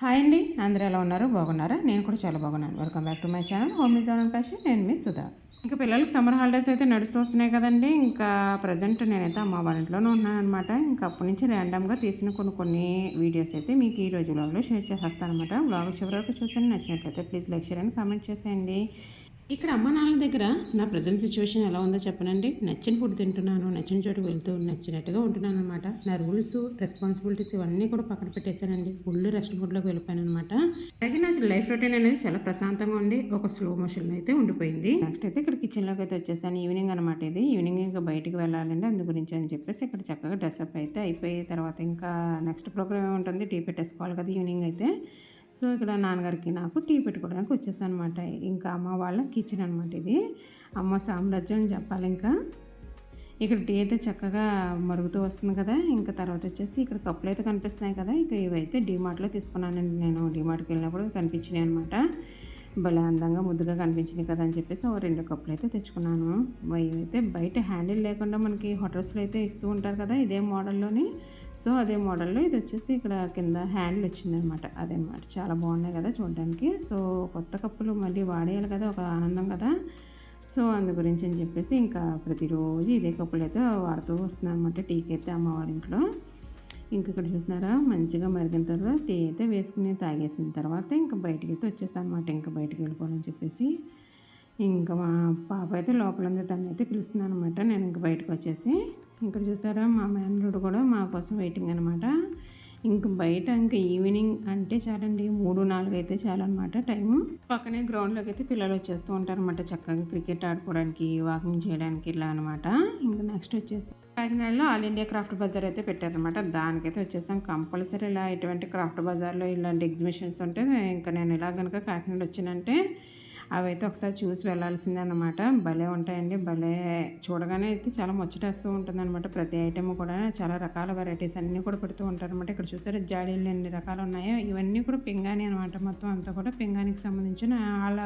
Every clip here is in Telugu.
హాయ్ అండి. అందరూ ఎలా ఉన్నారు? బాగున్నారా? నేను కూడా చాలా బాగున్నాను. Welcome back to my channel home me zone passion నేను మీ సుధా. ఇంకా పిల్లలకి సమ్మర్ హాలిడేస్ అయితే నడుస్తూ వస్తున్నాయి కదండి. ఇంకా ప్రజెంట్ నేనైతే అమ్మ వాళ్ళ ఇంట్లోనే ఉన్నాను అనమాట ఇంకా అప్పటి నుంచి ర్యాండమ్గా తీసిన కొన్ని కొన్ని వీడియోస్ అయితే మీకు ఈ రోజు వ్లాగ్లో షేర్ చేసేస్తాను అనమాట వ్లాగ్ చివరి వరకు చూసాను నచ్చినట్లయితే ప్లీజ్ లైక్ షేర్ అని కామెంట్ చేసేయండి. ఇక్కడ అమ్మ నాన్న దగ్గర నా ప్రజెంట్ సిచ్యువేషన్ ఎలా ఉందో చెప్పనండి. నచ్చిన ఫుడ్ తింటున్నాను నచ్చిన చోటు వెళ్తూ నచ్చినట్టుగా ఉంటున్నాను అనమాట నా రూల్స్ రెస్పాన్సిబిలిటీస్ ఇవన్నీ కూడా పక్కన పెట్టేశానండి. ఫుల్ రెస్ట్ మోడ్లోకి వెళ్ళిపోయాను అనమాట అలాగే నా లైఫ్ రొటీన్ అనేది చాలా ప్రశాంతంగా ఉండి ఒక స్లో మోషన్ అయితే ఉండిపోయింది. నెక్స్ట్ అయితే ఇక్కడ కిచెన్లోకి అయితే వచ్చేసాను. ఈవినింగ్ అనమాట ఇది. ఈవినింగ్ ఇంకా బయటికి వెళ్ళాలండి. అందు గురించి అని చెప్పేసి ఇక్కడ చక్కగా డ్రెస్అప్ అయితే అయిపోయి తర్వాత ఇంకా నెక్స్ట్ ప్రోగ్రామ్ ఏముంటుంది? టీ పెట్టేసుకోవాలి కదా ఈవినింగ్ అయితే. సో ఇక్కడ నాన్నగారికి నాకు టీ పెట్టుకోవడానికి వచ్చేసాను అనమాట ఇంకా అమ్మ వాళ్ళ కిచెన్ అనమాట ఇది. అమ్మ సామ్రాజ్యం అని చెప్పాలి ఇంకా. ఇక్కడ టీ అయితే చక్కగా మరుగుతూ వస్తుంది కదా. ఇంకా తర్వాత వచ్చేసి ఇక్కడ కప్పులు అయితే కనిపిస్తున్నాయి కదా. ఇక ఇవైతే డీమార్ట్లో తీసుకున్నానండి. నేను డిమార్ట్కి వెళ్ళినప్పుడు కనిపించినాయి అనమాట భలే అందంగా ముద్దుగా కనిపించింది కదా అని చెప్పేసి ఒక రెండు కప్పులు అయితే తెచ్చుకున్నాను. అయితే బయట హ్యాండిల్ లేకుండా మనకి హోటల్స్లో అయితే ఇస్తూ ఉంటారు కదా ఇదే మోడల్లోని. సో అదే మోడల్లో ఇది వచ్చేసి ఇక్కడ కింద హ్యాండిల్ వచ్చిందనమాట. అదనమాట చాలా బాగున్నాయి కదా చూడడానికి. సో కొత్త కప్పులు మళ్ళీ వాడేయాలి కదా ఒక ఆనందం కదా. సో అందు గురించి అని చెప్పేసి ఇంకా ప్రతిరోజు ఇదే కప్పులు అయితే వాడుతూ వస్తున్నాను అనమాట టీకి అయితే అమ్మవారి ఇంట్లో. ఇంక ఇక్కడ చూసినారా? మంచిగా మరిగిన తర్వాత టీ అయితే వేసుకుని తాగేసిన తర్వాత ఇంకా బయటికి అయితే వచ్చేసాను అనమాట ఇంకా బయటికి వెళ్ళిపోవాలని చెప్పేసి. ఇంకా మా పాప అయితే లోపల తను అయితే పిలుస్తున్నాను అనమాట నేను ఇంకా బయటకు వచ్చేసి. ఇక్కడ చూసారా? మా మేనరుడు కూడా మా కోసం వెయిటింగ్ అనమాట ఇంక బయట ఇంకా ఈవినింగ్ అంటే చాలండి మూడు నాలుగు అయితే చాలన్నమాట టైము. పక్కనే గ్రౌండ్లోకి అయితే పిల్లలు వచ్చేస్తూ ఉంటారనమాట చక్కగా క్రికెట్ ఆడుకోవడానికి వాకింగ్ చేయడానికి ఇలా అనమాట ఇంకా నెక్స్ట్ వచ్చేసి కాకినాడలో ఆల్ ఇండియా క్రాఫ్ట్ బజార్ అయితే పెట్టారనమాట దానికైతే వచ్చేసాం కంపల్సరీ ఇలా ఇటువంటి క్రాఫ్ట్ బజార్లో ఇలాంటి ఎగ్జిబిషన్స్ ఉంటే ఇంకా నేను ఇలా కనుక కాకినాడ వచ్చినంటే అవైతే ఒకసారి చూసి వెళ్ళాల్సిందే అనమాట భలే ఉంటాయండి. భలే చూడగానే అయితే చాలా ముచ్చటేస్తూ ఉంటుంది అనమాట ప్రతి ఐటెం కూడా చాలా రకాల వెరైటీస్ అన్నీ కూడా పెడుతూ ఉంటారు అనమాట ఇక్కడ చూసారు జాడీలు ఎన్ని రకాలు ఉన్నాయో ఇవన్నీ కూడా పింగాణి అనమాట మొత్తం అంతా కూడా పింగానికి సంబంధించిన వాళ్ళ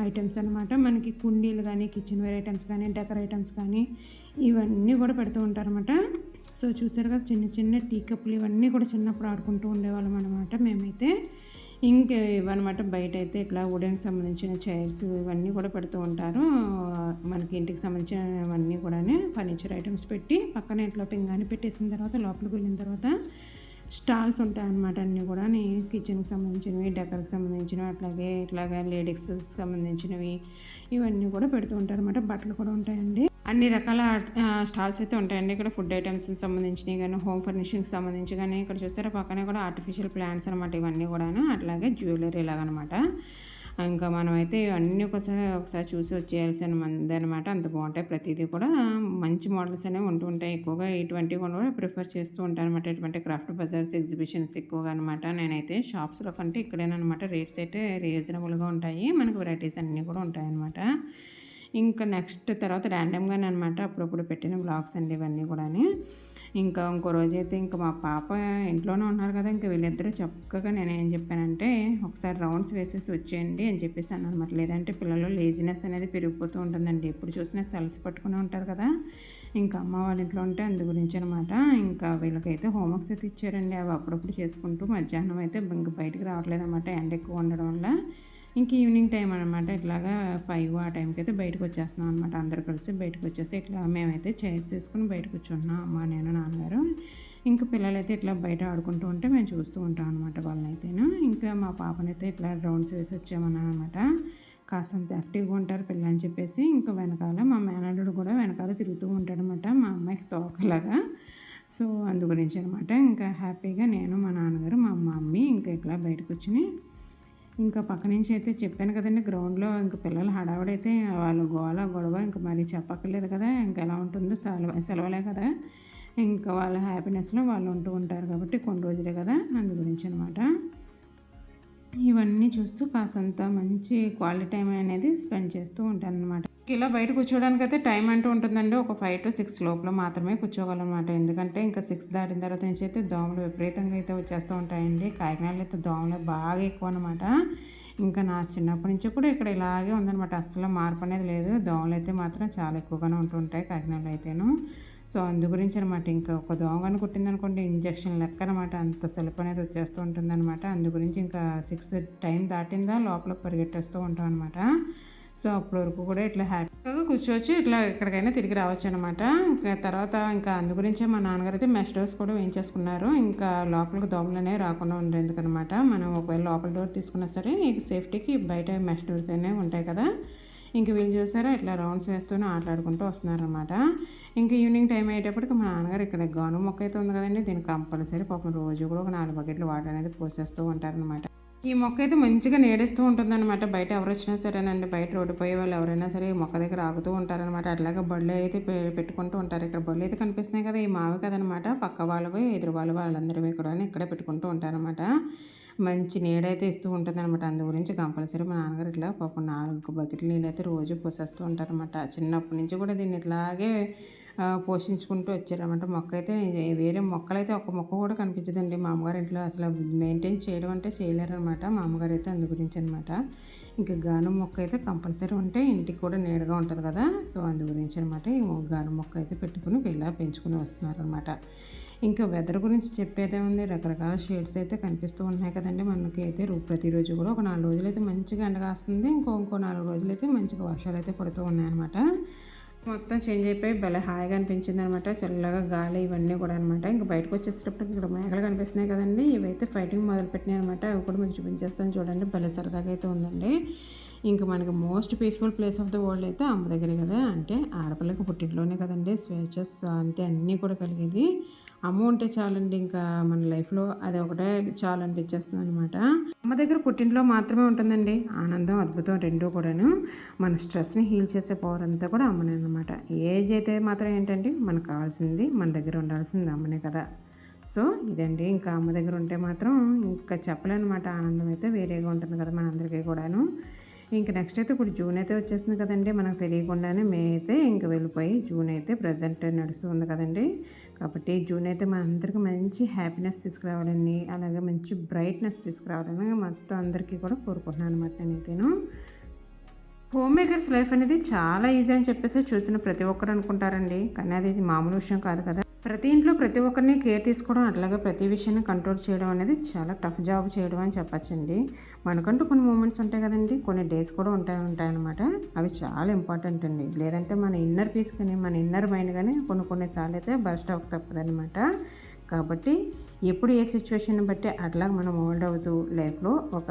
ఐటమ్స్ అనమాట మనకి కుండీలు కానీ కిచెన్ వేర్ ఐటమ్స్ కానీ డెకర్ ఐటమ్స్ కానీ ఇవన్నీ కూడా పెడుతూ ఉంటారనమాట సో చూసారు కదా చిన్న చిన్న టీ కప్పులు ఇవన్నీ కూడా చిన్నప్పుడు ఆడుకుంటూ ఉండేవాళ్ళం అనమాట మేమైతే. ఇంక ఇవన్నమాట బయట అయితే ఇట్లా వుడెన్కి సంబంధించిన చైర్స్ ఇవన్నీ కూడా పెడుతూ ఉంటారు. మనకి ఇంటికి సంబంధించినవన్నీ కూడా ఫర్నిచర్ ఐటమ్స్ పెట్టి పక్కన ఇట్లా పింగాని పెట్టేసిన తర్వాత లోపలికి వెళ్ళిన తర్వాత స్టాల్స్ ఉంటాయి అన్నమాట అన్నీ కూడా. కిచెన్కి సంబంధించినవి డెకర్కి సంబంధించినవి అట్లాగే ఇట్లాగే లేడీస్ సంబంధించినవి ఇవన్నీ కూడా పెడుతూ ఉంటారు అనమాట బట్టలు కూడా ఉంటాయండి. అన్ని రకాల స్టాల్స్ అయితే ఉంటాయండి. ఇక్కడ ఫుడ్ ఐటమ్స్ సంబంధించినవి కానీ హోమ్ ఫర్నిషింగ్కి సంబంధించి కానీ ఇక్కడ చూసారా పక్కనే కూడా ఆర్టిఫిషియల్ ప్లాంట్స్ అనమాట ఇవన్నీ కూడా అట్లాగే జ్యువెలరీ ఇలాగనమాట. ఇంకా మనమైతే ఇవన్నీ ఒకసారి ఒకసారి చూసి వచ్చేయాల్సిన మంది అనమాట అంత బాగుంటాయి. ప్రతిదీ కూడా మంచి మోడల్స్ అనేవి ఉంటూ ఉంటాయి. ఎక్కువగా ఇటువంటి కూడా ప్రిఫర్ చేస్తూ ఉంటాను అనమాట ఇటువంటి క్రాఫ్ట్ బజార్స్ ఎగ్జిబిషన్స్ ఎక్కువగా అనమాట నేనైతే షాప్స్లో కంటే ఇక్కడేనమాట రేట్స్ అయితే రీజనబుల్గా ఉంటాయి. మనకు వెరైటీస్ అన్నీ కూడా ఉంటాయి అనమాట ఇంకా నెక్స్ట్ తర్వాత ర్యాండమ్గానే అనమాట అప్పుడప్పుడు పెట్టిన బ్లాగ్స్ అండి ఇవన్నీ కూడా ఇంకా ఇంకో రోజు అయితే ఇంకా మా పాప ఇంట్లోనే ఉన్నారు కదా ఇంకా వీళ్ళిద్దరూ చక్కగా నేను ఏం చెప్పానంటే ఒకసారి రౌండ్స్ వేసేసి వచ్చేయండి అని చెప్పేసి అన్నాను అనమాట లేదంటే పిల్లలు లేజినెస్ అనేది పెరిగిపోతూ ఉంటుందండి. ఎప్పుడు చూసినా సెల్స్ పట్టుకుని ఉంటారు కదా. ఇంకా అమ్మ వాళ్ళ ఇంట్లో ఉంటే అందు గురించి అనమాట ఇంకా వీళ్ళకైతే హోంవర్క్స్ అయితే ఇచ్చారండి. అవి అప్పుడప్పుడు చేసుకుంటూ మధ్యాహ్నం అయితే ఇంకా బయటికి రావట్లేదు అనమాట ఎండ ఎక్కువ ఉండడం వల్ల. ఇంక ఈవినింగ్ టైం అనమాట ఇట్లాగా ఫైవ్ ఆ టైంకి అయితే బయటకు వచ్చేస్తున్నాం అనమాట అందరు కలిసి బయటకు వచ్చేసి ఇట్లా మేమైతే చైర్స్ వేసుకుని బయటకు వచ్చున్నాం. అమ్మ నేను నాన్నగారు. ఇంకా పిల్లలైతే ఇట్లా బయట ఆడుకుంటూ ఉంటే మేము చూస్తూ ఉంటాం అనమాట వాళ్ళనైతేను. ఇంకా మా పాపనైతే ఇట్లా రౌండ్స్ వేసి వచ్చామన్నాను అనమాట కాస్తంత యాక్టివ్గా ఉంటారు పిల్లలు అని చెప్పేసి. ఇంకా వెనకాల మా మేనల్లుడు కూడా వెనకాల తిరుగుతూ ఉంటాడనమాట మా అమ్మాయికి తోకలాగా. సో అందు గురించి అనమాట ఇంకా హ్యాపీగా నేను మా నాన్నగారు మా మమ్మీ ఇంకా ఇట్లా బయటకు వచ్చి ఇంకా పక్క నుంచి అయితే చెప్పాను కదండి గ్రౌండ్లో ఇంకా పిల్లలు హడావుడైతే వాళ్ళు గోల గొడవ ఇంకా మరీ చెప్పక్కర్లేదు కదా ఇంకా ఎలా ఉంటుందో సెలవు సెలవులే కదా. ఇంకా వాళ్ళ హ్యాపీనెస్లో వాళ్ళు ఉంటూ ఉంటారు కాబట్టి కొన్ని రోజులే కదా అందు గురించి అనమాట ఇవన్నీ చూస్తూ కాసంత మంచి క్వాలిటీ టైం అనేది స్పెండ్ చేస్తూ ఉంటాను అనమాట ఇలా బయట కూర్చోవడానికి అయితే టైం అంటూ ఉంటుందండి. ఒక ఫైవ్ టు సిక్స్ లోపల మాత్రమే కూర్చోగలం అనమాట ఎందుకంటే ఇంకా సిక్స్ దాటిన తర్వాత నుంచి అయితే దోమలు విపరీతంగా అయితే వచ్చేస్తూ ఉంటాయండి. కాకినాడలో అయితే దోమలు బాగా ఎక్కువ అనమాట ఇంకా నా చిన్నప్పటి నుంచి కూడా ఇక్కడ ఇలాగే ఉందనమాట అస్సలు మార్పు అనేది లేదు. దోమలు అయితే మాత్రం చాలా ఎక్కువగానే ఉంటుంటాయి కాకినాడలో అయితేను. సో అందు గురించి అనమాట ఇంకా ఒక దోమగాని కుట్టిందనుకోండి ఇంజక్షన్ లెక్క అనమాట అంత సెలపు అనేది వచ్చేస్తూ ఉంటుందన్నమాట అందు గురించి ఇంకా సిక్స్ టైం దాటిందా లోపల పరిగెట్టేస్తూ ఉంటాం అనమాట సో అప్పటి వరకు కూడా ఇట్లా హ్యాపీగా కూర్చోవచ్చు ఇట్లా ఎక్కడికైనా తిరిగి రావచ్చు అనమాట ఇంకా తర్వాత ఇంకా అందు గురించే మా నాన్నగారు అయితే మెష్ డోర్స్ కూడా వేయించేసుకున్నారు. ఇంకా లోపలికి దోమలు అనేవి రాకుండా ఉండేందుకనమాట. మనం ఒకవేళ లోపల డోర్ తీసుకున్నా సరే సేఫ్టీకి బయట మెష్ డోర్స్ అనేవి ఉంటాయి కదా. ఇంక వీళ్ళు చూసారా ఇట్లా రౌండ్స్ వేస్తూనే ఆటలాడుకుంటూ వస్తున్నారనమాట ఇంక ఈవినింగ్ టైం అయ్యేటప్పటికి మా నాన్నగారు ఇక్కడ గాను మొక్క అయితే ఉంది కదండి దీనికి కంపల్సరీ పాపం రోజు కూడా ఒక నాలుగు బకెట్లు వాటర్ అనేది పోసేస్తూ ఉంటారనమాట ఈ మొక్క అయితే మంచిగా నీడేస్తూ ఉంటుందన్నమాట. బయట ఎవరు వచ్చినా సరేనండి బయట రోడ్డు పోయే వాళ్ళు ఎవరైనా సరే ఈ మొక్క దగ్గర ఆగుతూ ఉంటారనమాట అట్లాగే బళ్ళు అయితే పెట్టుకుంటూ ఉంటారు. ఇక్కడ బళ్ళు అయితే కనిపిస్తున్నాయి కదా ఈ మావి కదనమాట పక్క వాళ్ళవి ఎదురు వాళ్ళు వాళ్ళందరివి కూడా ఇక్కడే పెట్టుకుంటూ ఉంటారనమాట మంచి నీడైతే ఇస్తూ ఉంటుంది అనమాట అందు గురించి కంపల్సరీ మా నాన్నగారు ఇట్లా పాపం నాలుగు బకెట్ల నీళ్ళు అయితే రోజు పోసేస్తూ ఉంటారనమాట చిన్నప్పటి నుంచి కూడా దీన్ని ఇట్లాగే పోషించుకుంటూ వచ్చారనమాట మొక్క అయితే వేరే మొక్కలైతే ఒక మొక్క కూడా కనిపించదండి. మా అమ్మగారి ఇంట్లో అసలు మెయింటైన్ చేయడం అంటే చేయలేరనమాట మా అమ్మగారు అయితే అందు గురించి అనమాట ఇంకా గాను మొక్క అయితే కంపల్సరీ ఉంటే ఇంటికి కూడా నీడగా ఉంటుంది కదా. సో అందు గురించి అనమాట ఈ గాను మొక్క అయితే పెట్టుకుని పిల్ల పెంచుకుని వస్తున్నారనమాట ఇంకా వెదర్ గురించి చెప్పేదే ఉంది రకరకాల షేడ్స్ అయితే కనిపిస్తూ ఉన్నాయి కదండి మనకి అయితే ప్రతిరోజు కూడా ఒక నాలుగు రోజులు అయితే మంచిగా ఎండ వస్తుంది. ఇంకో ఇంకో నాలుగు రోజులు అయితే మంచిగా వర్షాలు అయితే పడుతూ ఉన్నాయన్నమాట. మొత్తం చేంజ్ అయిపోయి భలే హాయిగా అనిపించింది అనమాట చల్లగా గాలి ఇవన్నీ కూడా అనమాట ఇంకా బయటకు వచ్చేసేటప్పటికి ఇక్కడ మేఘలు కనిపిస్తున్నాయి కదండి. ఇవైతే ఫైటింగ్ మొదలుపెట్టినాయి అనమాట అవి కూడా మీకు చూపించేస్తాను చూడండి. భలే సరదాగా అయితే ఉందండి. ఇంకా మనకి most peaceful place of the world అయితే అమ్మ దగ్గరే కదా. అంటే ఆడపిల్లకి పుట్టింట్లోనే కదండి. స్వేచ్ఛ అంతే అన్నీ కూడా కలిగేది. అమ్మ ఉంటే చాలండి ఇంకా మన లైఫ్లో అది ఒకటే చాలు అనిపించేస్తుంది అనమాట అమ్మ దగ్గర పుట్టింట్లో మాత్రమే ఉంటుందండి. ఆనందం అద్భుతం రెండూ కూడాను. మన స్ట్రెస్ని హీల్ చేసే పవర్ అంతా కూడా అమ్మనే అనమాట ఏజ్ అయితే మాత్రం ఏంటంటే మనకు కావాల్సింది మన దగ్గర ఉండాల్సింది అమ్మనే కదా. సో ఇదండి. ఇంకా అమ్మ దగ్గర ఉంటే మాత్రం ఇంకా చెప్పలేనమాట. ఆనందం అయితే వేరేగా ఉంటుంది కదా మనందరికీ కూడాను. ఇంక నెక్స్ట్ అయితే ఇప్పుడు జూన్ అయితే వచ్చేసింది కదండి. మనకు తెలియకుండానే మే అయితే ఇంక వెళ్ళిపోయి జూన్ అయితే ప్రజెంట్ నడుస్తుంది కదండి. కాబట్టి జూన్ అయితే మన అందరికీ మంచి హ్యాపీనెస్ తీసుకురావాలని అలాగే మంచి బ్రైట్నెస్ తీసుకురావాలని మొత్తం అందరికీ కూడా కోరుకుంటున్నాను అనమాట నేనైతేను. హోమ్ మేకర్స్ లైఫ్ అనేది చాలా ఈజీ అని చెప్పేసి చూసిన ప్రతి ఒక్కరు అనుకుంటారండి. కానీ అది మామూలు విషయం కాదు కదా. ప్రతి ఇంట్లో ప్రతి ఒక్కరిని కేర్ తీసుకోవడం అట్లాగే ప్రతి విషయాన్ని కంట్రోల్ చేయడం అనేది చాలా టఫ్ జాబ్ చేయడం అని చెప్పచ్చండి. మనకంటూ కొన్ని మూమెంట్స్ ఉంటాయి కదండి. కొన్ని డేస్ కూడా ఉంటాయి ఉంటాయన్నమాట. అవి చాలా ఇంపార్టెంట్ అండి. లేదంటే మన ఇన్నర్ పీస్ కానీ మన ఇన్నర్ మైండ్ కానీ కొన్ని కొన్నిసార్లు అయితే బస్ట్ అవ్వక తప్పదనమాట కాబట్టి ఎప్పుడు ఏ సిచ్యువేషన్ బట్టి అట్లా మనం మోల్డ్ అవుతూ లైఫ్లో ఒక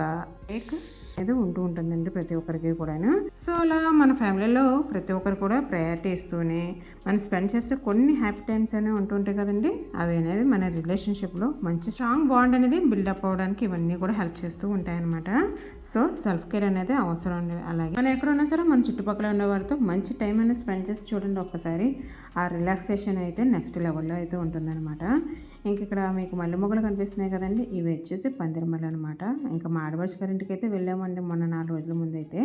టేక్ అనేది ఉంటూ ఉంటుందండి ప్రతి ఒక్కరికి కూడా సో అలా మన ఫ్యామిలీలో ప్రతి ఒక్కరు కూడా ప్రయారిటీ ఇస్తూనే మనం స్పెండ్ చేసే కొన్ని హ్యాపీ టైమ్స్ అనేవి ఉంటుంటాయి కదండి. అవి అనేది మన రిలేషన్షిప్లో మంచి స్ట్రాంగ్ బాండ్ అనేది బిల్డప్ అవ్వడానికి ఇవన్నీ కూడా హెల్ప్ చేస్తూ ఉంటాయన్నమాట. సో సెల్ఫ్ కేర్ అనేది అవసరం ఉండేది అలాగే మనం ఎక్కడ ఉన్నా సరే మన చుట్టుపక్కల ఉన్న వారితో మంచి టైం అనేది స్పెండ్ చేసి చూడండి ఒక్కసారి. ఆ రిలాక్సేషన్ అయితే నెక్స్ట్ లెవెల్లో అయితే ఉంటుందన్నమాట. ఇంక ఇక్కడ మీకు మల్లె మొగ్గలు కనిపిస్తున్నాయి కదండి. ఇవి వచ్చేసి పందిరమల్లి అనమాట ఇంకా మా ఆడపడుచు గారింటికి అయితే వెళ్ళామండి. మొన్న నాలుగు రోజుల ముందు అయితే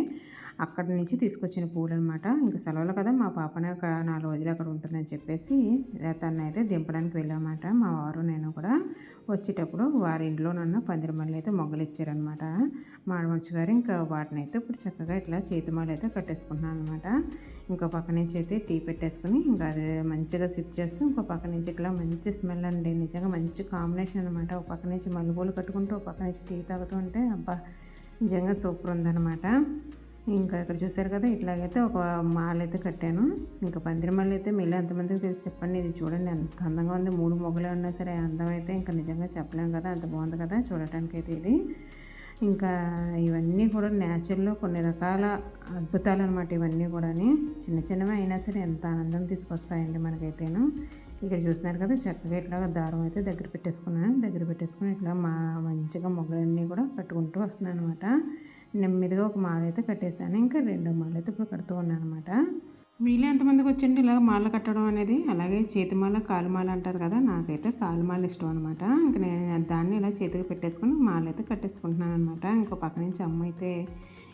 అక్కడి నుంచి తీసుకొచ్చిన పూలు అనమాట ఇంకా సెలవులు కదా మా పాపనే అక్కడ నాలుగు రోజులు అక్కడ ఉంటుందని చెప్పేసి తను అయితే దింపడానికి వెళ్ళామన్నమాట మా వారు నేను కూడా వచ్చేటప్పుడు వారి ఇంట్లో నన్ను పందిరమల్లి అయితే మొగ్గలు ఇచ్చారనమాట మా గారు ఇంకా వాటిని అయితే ఇప్పుడు చక్కగా ఇట్లా చేతిమాలు అయితే కట్టేసుకుంటున్నాను అనమాట ఇంకో పక్క నుంచి అయితే టీ పెట్టేసుకుని ఇంకా అది మంచిగా సిప్ చేస్తూ ఇంకో పక్క నుంచి ఇట్లా మంచి స్మెల్ అండి. నిజంగా మంచి కాంబినేషన్ అనమాట. ఒక పక్క నుంచి మల్లెపూలు కట్టుకుంటూ ఒక పక్క నుంచి టీ తాగుతూ ఉంటే అబ్బా! నిజంగా సూపర్ ఉందన్నమాట. ఇంకా ఇక్కడ చూసారు కదా ఇట్లాగైతే ఒక మాల అయితే కట్టాను. ఇంకా పందిరి మాల అయితే మీరు ఎంతమందికి తెలిసి చెప్పండి. ఇది చూడండి ఎంత అందంగా ఉంది. మూడు మొగ్గలు ఉన్నా సరే అందం అయితే ఇంకా నిజంగా చెప్పలేం కదా అంత బాగుంది కదా చూడటానికి అయితే ఇది. ఇంకా ఇవన్నీ కూడా నేచర్లో కొన్ని రకాల అద్భుతాలు అనమాట ఇవన్నీ కూడా చిన్న చిన్నవి అయినా సరే ఎంత ఆనందం తీసుకొస్తాయండి మనకైతేను. ఇక్కడ చూస్తున్నారు కదా చక్కగా ఇట్లా దారం అయితే దగ్గర పెట్టేసుకున్నాను. దగ్గర పెట్టేసుకుని ఇట్లా మా మంచిగా మొగ్గలన్నీ కూడా కట్టుకుంటూ వస్తున్నాను అనమాట నెమ్మదిగా ఒక మాల అయితే కట్టేశాను. ఇంకా రెండో మాల అయితే ఇప్పుడు కడుతూ ఉన్నాను అనమాట మీలో ఎంతమందికి వచ్చండి ఇలా మాల కట్టడం అనేది? అలాగే చేతిమాల కాలుమాల అంటారు కదా నాకైతే కాలుమాల ఇష్టం అనమాట. ఇంకా నేను దాన్ని ఇలా చేతికి పెట్టేసుకుని మాల అయితే కట్టేసుకుంటున్నాను అనమాట ఇంకో పక్క నుంచి అమ్మ అయితే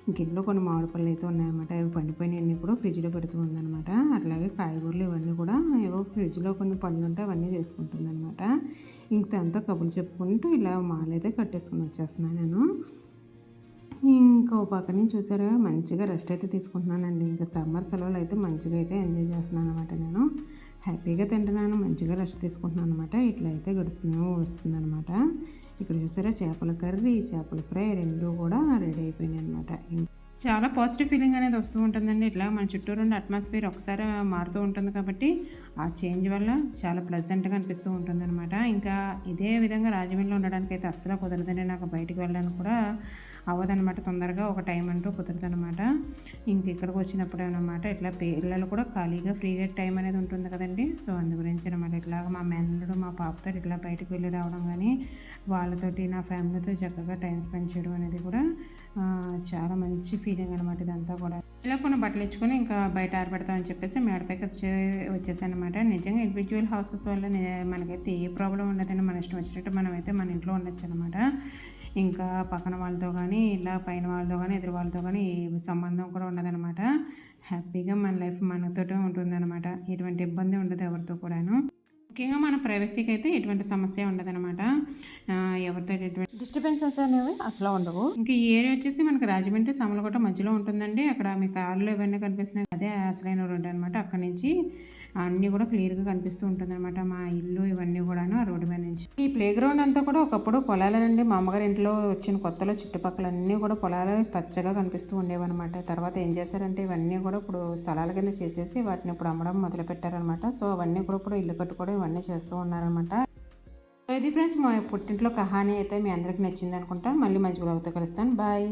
ఇంట్లో కొన్ని మామిడి పళ్ళు అయితే ఉన్నాయన్నమాట. అవి పండిపోయినవన్నీ కూడా ఫ్రిడ్జ్లో పెడుతూ ఉందన్నమాట. అట్లాగే కాయగూరలు ఇవన్నీ కూడా ఏవో ఫ్రిడ్జ్లో కొన్ని పళ్ళు ఉంటే అవన్నీ చేసుకుంటుందన్నమాట. ఇంక దాంతో కబుర్లు చెప్పుకుంటూ ఇలా మాల అయితే కట్టేసుకుని వచ్చేస్తున్నాను నేను. ఇంకా ఓ పక్క నుంచి చూసారా? మంచిగా రెస్ట్ అయితే తీసుకుంటున్నానండి. ఇంకా సమ్మర్ సెలవులు అయితే మంచిగా అయితే ఎంజాయ్ చేస్తున్నాను అనమాట నేను. హ్యాపీగా తింటున్నాను మంచిగా రెస్ట్ తీసుకుంటున్నాను అనమాట ఇట్లా అయితే గడుస్తూ వస్తుంది అనమాట ఇక్కడ చూసారా చేపల కర్రీ చేపల ఫ్రై రెండు కూడా రెడీ అయిపోయినాయి అనమాట చాలా పాజిటివ్ ఫీలింగ్ అనేది వస్తూ ఉంటుందండి. ఇట్లా మన చుట్టూరు ఉన్న అట్మాస్ఫియర్ ఒకసారి మారుతూ ఉంటుంది కాబట్టి ఆ చేంజ్ వల్ల చాలా ప్లెజెంట్గా అనిపిస్తూ ఉంటుంది అనమాట ఇంకా ఇదే విధంగా రాజమండ్రిలో ఉండడానికి అయితే అస్సలు కుదరదండి. నాకు బయటికి వెళ్ళడానికి కూడా అవ్వదనమాట తొందరగా ఒక టైం అంటూ కుదరదనమాట ఇంక ఇక్కడికి వచ్చినప్పుడు అనమాట ఇట్లా పిల్లలు కూడా ఖాళీగా ఫ్రీగా టైం అనేది ఉంటుంది కదండి. సో అందు గురించి అనమాట ఇట్లా మా మేనల్లుడు మా పాపతో ఇట్లా బయటకు వెళ్ళి రావడం కానీ వాళ్ళతోటి నా ఫ్యామిలీతో చక్కగా టైం స్పెండ్ చేయడం అనేది కూడా చాలా మంచి ఫీలింగ్ అనమాట ఇదంతా కూడా. ఇలా కొన్ని బట్టలు ఇచ్చుకొని ఇంకా బయట ఆరబెడతామని చెప్పేసి మేడపైకి వచ్చే వచ్చేసానమాట నిజంగా ఇండివిజువల్ హౌసెస్ వల్ల మనకైతే ఏ ప్రాబ్లం ఉండదని మన ఇష్టం వచ్చినట్టు మనమైతే మన ఇంట్లో ఉండొచ్చు అనమాట ఇంకా పక్కన వాళ్ళతో కానీ ఇలా పైన వాళ్ళతో కానీ ఎదురు వాళ్ళతో కానీ ఏ సంబంధం కూడా ఉండదన్నమాట. హ్యాపీగా మన లైఫ్ మనతోటే ఉంటుందన్నమాట. ఎటువంటి ఇబ్బంది ఉండదు ఎవరితో కూడాను. ముఖ్యంగా మన ప్రైవసీకి అయితే ఎటువంటి సమస్య ఉండదన్నమాట. ఆ, ఎవరితో ఎటువంటి డిస్టర్బెన్సెస్ అనేవి అసలు ఉండవు. ఇంకా ఈ ఏరియా వచ్చేసి మనకి రాజమండ్రి సమలకోట మధ్యలో ఉంటుందండి. అక్కడ మీ కార్లు ఇవన్నీ కనిపిస్తున్నాయి అదే అసలైన రోడ్డు అనమాట అక్కడ నుంచి అన్నీ కూడా క్లియర్గా కనిపిస్తూ ఉంటుంది అనమాట మా ఇల్లు ఇవన్నీ కూడాను ఆ రోడ్డు మీద నుంచి. ఈ ప్లే గ్రౌండ్ అంతా కూడా ఒకప్పుడు పొలాలండి మా అమ్మగారి ఇంట్లో వచ్చిన కొత్తలో చుట్టుపక్కల అన్నీ కూడా పొలాలు పచ్చగా కనిపిస్తూ ఉండేవన్నమాట. తర్వాత ఏం చేశారంటే ఇవన్నీ కూడా ఇప్పుడు స్థలాల కింద చేసేసి వాటిని ఇప్పుడు అమ్మడం మొదలు పెట్టారనమాట సో అవన్నీ కూడా ఇప్పుడు ఇల్లు కట్టుకోవడం అన్నీ చేస్తూ ఉన్నారనమాట సో ఇది ఫ్రెండ్స్ మా పుట్టింట్లో కహానీ అయితే మీ అందరికి నచ్చింది అనుకుంటా. మళ్ళీ మంచి బ్లాగ్తో కలుస్తాను. బాయ్.